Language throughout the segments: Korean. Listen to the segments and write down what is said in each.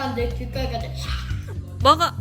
얘가 내 귓가에 가서 먹어.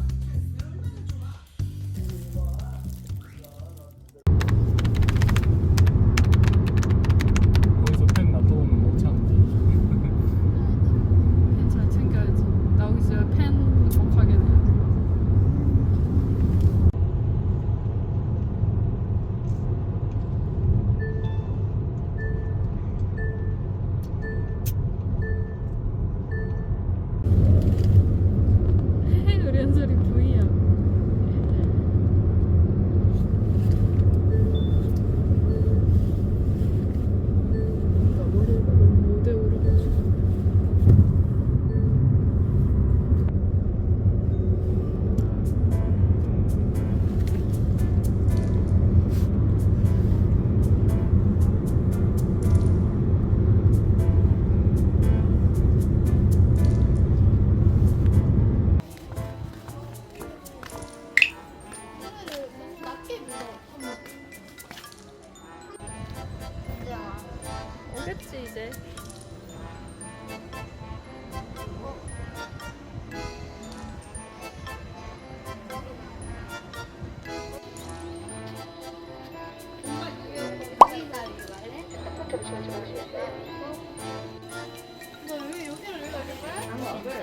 오겠지 이제.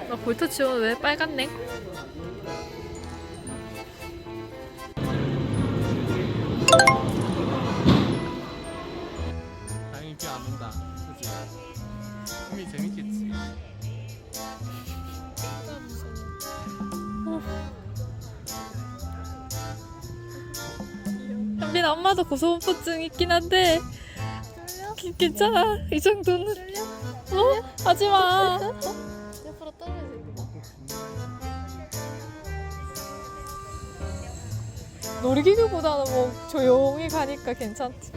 나 볼터 치워 왜 빨갛네? 엄마도 고소공포증 있긴 한데 기- 괜찮아. 이 정도는. 어? 하지마. 옆으로 떨어져. 놀이기구보다는 뭐 조용히 가니까 괜찮지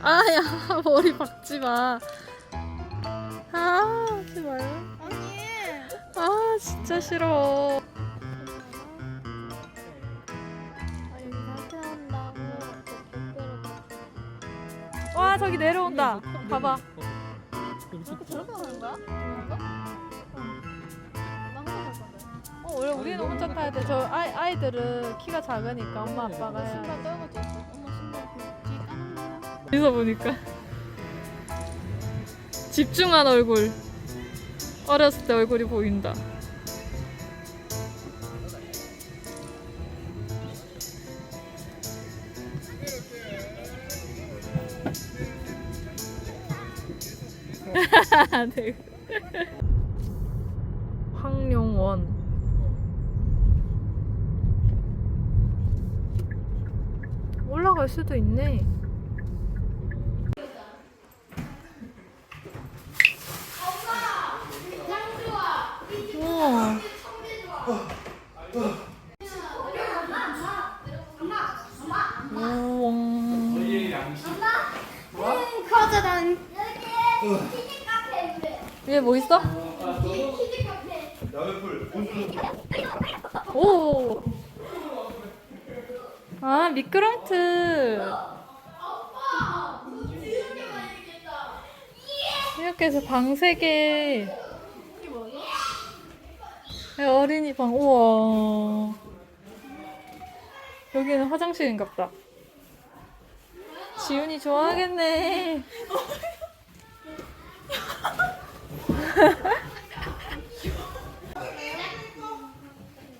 아야 머리 박지마. 아 하지 마요. 아니. 아 진짜 싫어 저기 내려온다 봐봐 건데. 어 우리는 혼자 타야 돼 저 아이, 아이들은 키가 작으니까 엄마 아빠가 해야 돼 떨궈져 있어. 엄마 신발 그 뒤에 까는? 여기서 보니까 집중한 얼굴 어렸을 때 얼굴이 보인다 네. 황룡원 올라갈 수도 있네 우와. 우와. 커져단. 위에 뭐 있어? 오. 아 미끄럼틀. 이렇게 해서 방 세 개. 네, 어린이 방 우와. 여기는 화장실인갑다. 지훈이 좋아하겠네.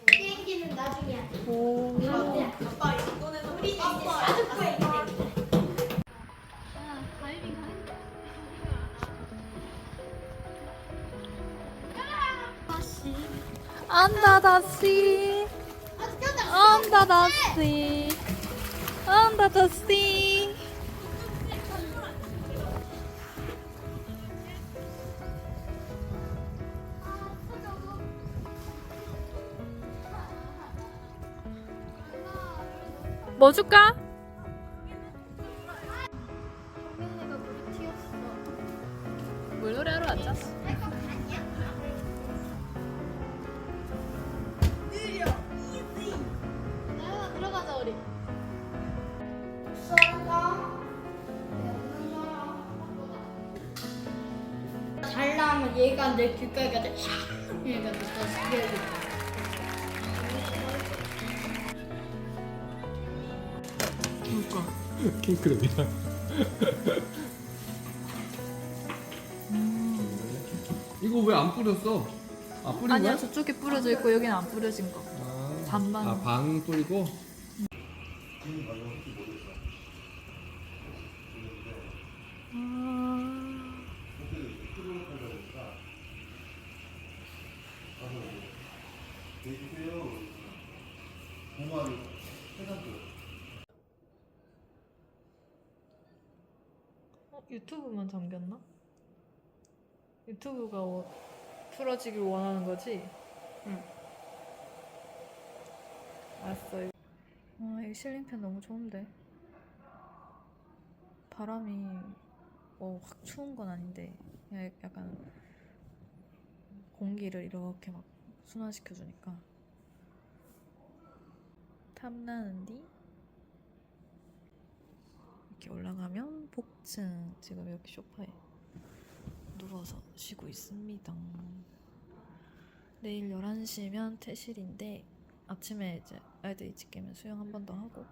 비행기는 나중에. 오. 아빠 이거는 우리 이제. Under the sea, under the sea, under the 뭐 줄까? 물 노래하러 왔잖아. 얘가 내 귓가에 가서 얘가 내 귓가에 겠다. 그러니까 킹크랩이야. 이거 왜 안 뿌렸어? 아 뿌린 아니야 거야? 저쪽에 뿌려져 있고 여기는 안 뿌려진 거. 아, 반반. 아, 반 뿌리고? 유튜브만 잠겼나? 유튜브가 어, 풀어지길 원하는 거지? 응. 알았어. 아, 이 실링팬 너무 좋은데. 바람이 뭐 확 추운 건 아닌데 그냥 약간 공기를 이렇게 막 순환시켜 주니까 탐나는디? 이렇게 올라가면 복층 지금 여기 소파에 누워서 쉬고 있습니다. 내일 11시면 퇴실인데 아침에 이제 애들 일찍 깨면 수영 한 번 더 하고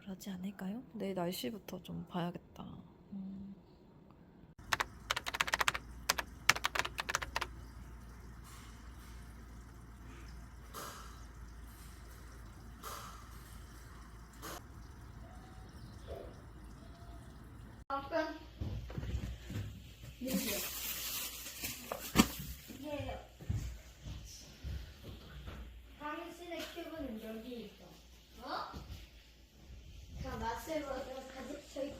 그러지 않을까요? 내일 날씨부터 좀 봐야겠다. 음. 아빠. 누구야? 얘요. 당신의 큐브는 여기 있어. 어? 자, 마스터가 가득 차 있.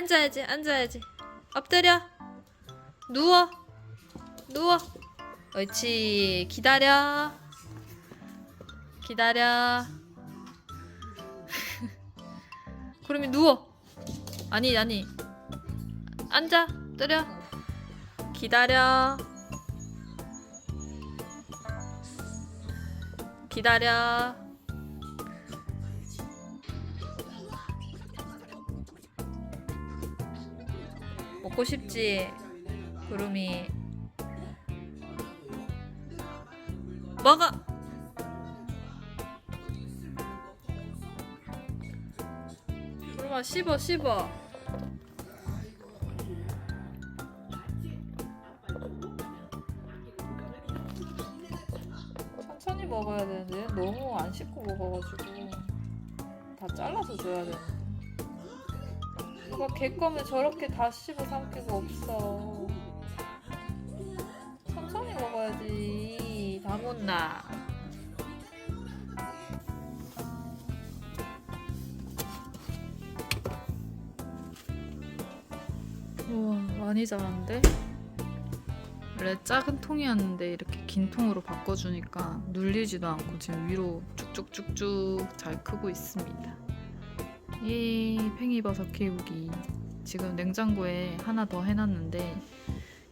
앉아야지, 앉아야지. 엎드려. 누워. 누워. 옳지. 기다려. 기다려. 그러면 누워. 아니, 아니. 앉아. 엎드려. 기다려. 기다려. 먹고 싶지? 구름이. 먹어! 구름아 씹어 씹어. 천천히 먹어야 되는데. 너무 안 씹고 먹어가지고. 다 잘라서 줘야 되는데 누가 개 거면 저렇게 다 씹어 삼키고 없어. 천천히 먹어야지. 다 못나. 우와, 많이 자랐는데? 원래 작은 통이었는데 이렇게 긴 통으로 바꿔주니까 눌리지도 않고 지금 위로 쭉쭉쭉쭉 잘 크고 있습니다. 예, 팽이버섯 키우기. 지금 냉장고에 하나 더 해놨는데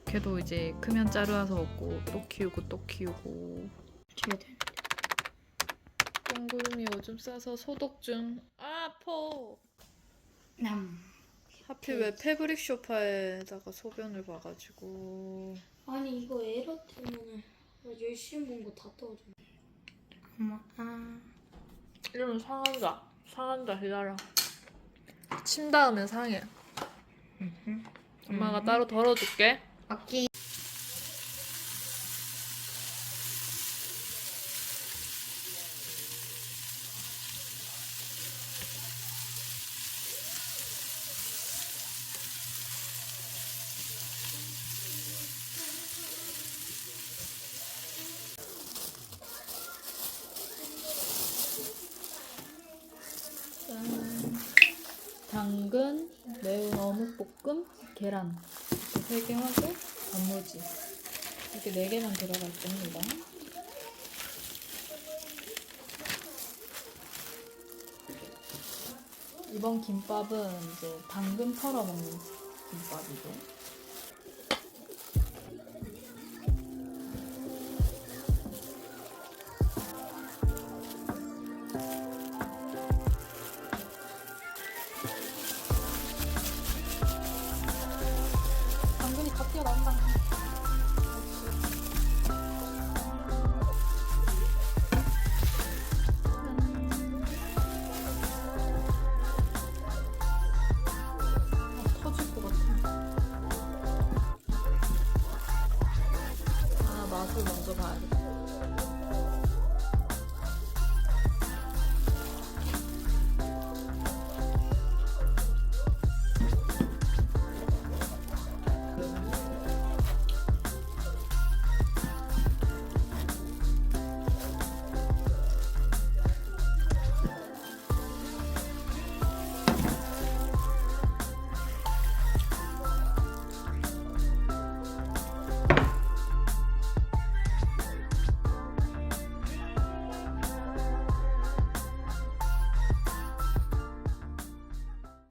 걔도 이제 크면 자르와서 먹고 또 키우고 또 키우고. 똥구름이 오줌 싸서 소독 중. 아, 아파. 남. 하필 왜 패브릭 쇼파에다가 소변을 봐가지고. 아니 이거 에러 때문에 나 열심히 본 거 다 떨어져. 엄마 아. 이러면 상한다. 상한다 기다려. 침 닿으면 상해. 엄마가 따로 덜어줄게. 아끼. 당근, 매운 어묵볶음, 계란 이렇게 3개 하고 단무지 이렇게 4개만 들어갈 겁니다. 이번 김밥은 이제 당근 털어 먹는 김밥이고